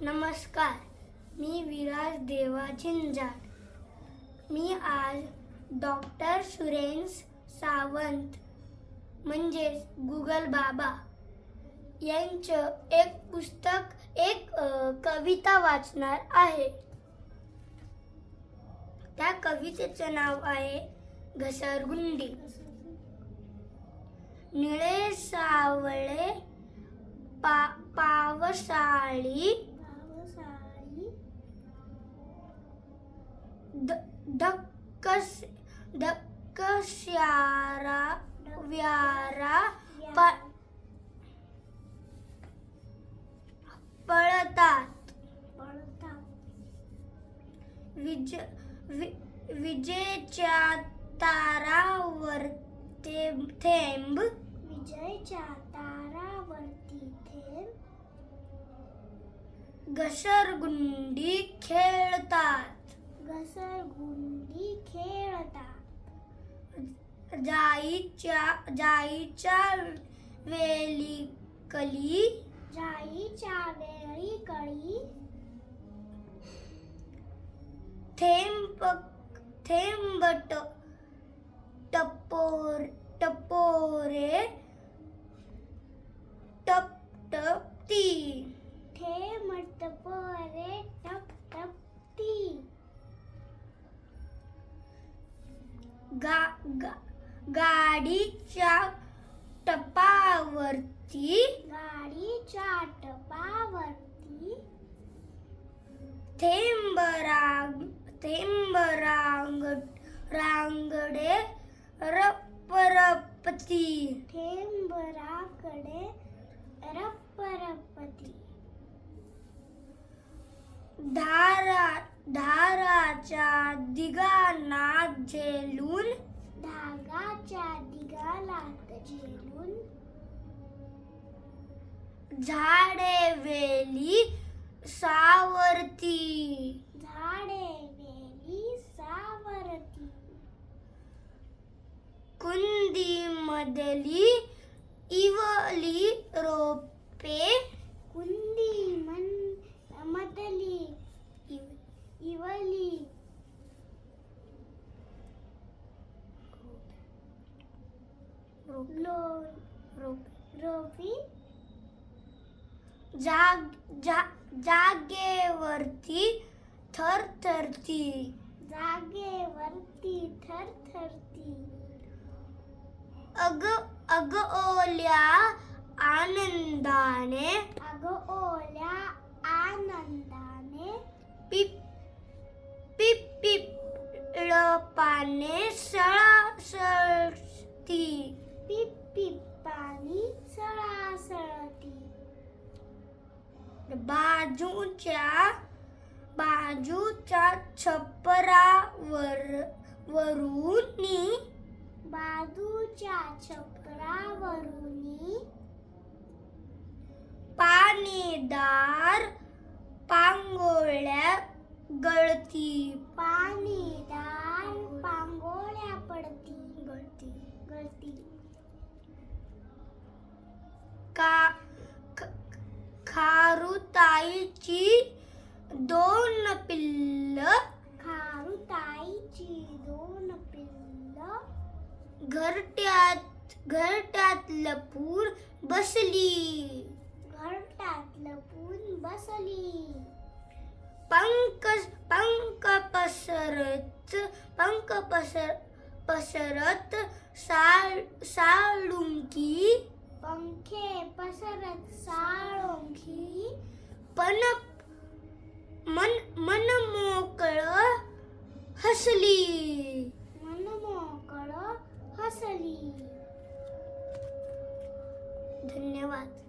नमस्कार मी विराज देवा झिंजाड. मी आज डॉक्टर सुरेश सावंत म्हणजेच गुगल बाबा यांचं एक पुस्तक एक कविता वाचणार आहे. त्या कवितेचं नाव आहे घसरगुंडी. निळे सावळे पा पावसाळी धक्कस धक्कश्यारा व्यारा पळतात. विज वि, विजेच्या तारावर ते थेंब. विजयच्या तारावरती थेंब. घसरगुंडी खेळतात. घसरगुंडी खेळतात जाईच्या जाईच्या वेली कली जाईच्या वेळी कळी थेंब थेंब टपोर गा, गा गाडीच्या टपावरती गाडीच्या टपावरती थेंब रांग थेंब रांग रांगडे रपरपती. थेंबराकडे रप्परपती धारा धाराच्या दिगाना झेलून धागाच्या दिगालात झेलून झाडे वेली सावरती झाडे वेली सावरती कुंदी मधली इवली रोपे कुंदी मन मदली इव- इवली लो रोपे जाग जा जागेवरती थरथरती. जागेवरती थरथरती. अग अग ओल्या आनंदाने. अग ओल्या आनंदाने. पिप पिप पिपळपाने सळसळती पिप पिप पाणी सळासळती बाजूच्या बाजूच्या छपरावर वरून बाजूच्या छपरावरून पाणीदार पांगोळ्या गळती. पाणीदार पांगोळ्या पडती गळती. खारुताईची दोन पिल्ल. खारुताईची दोन पिल्ल. घरट्यात घरट्यात लपून बसली. घरटात लपून बसली. पंख पंख पसरत पंख पसर पसरत साळ साळुंकी पंखे पसरत साळोंखी पण मन मन मोकळ हसली. मनमोकळ हसली. धन्यवाद.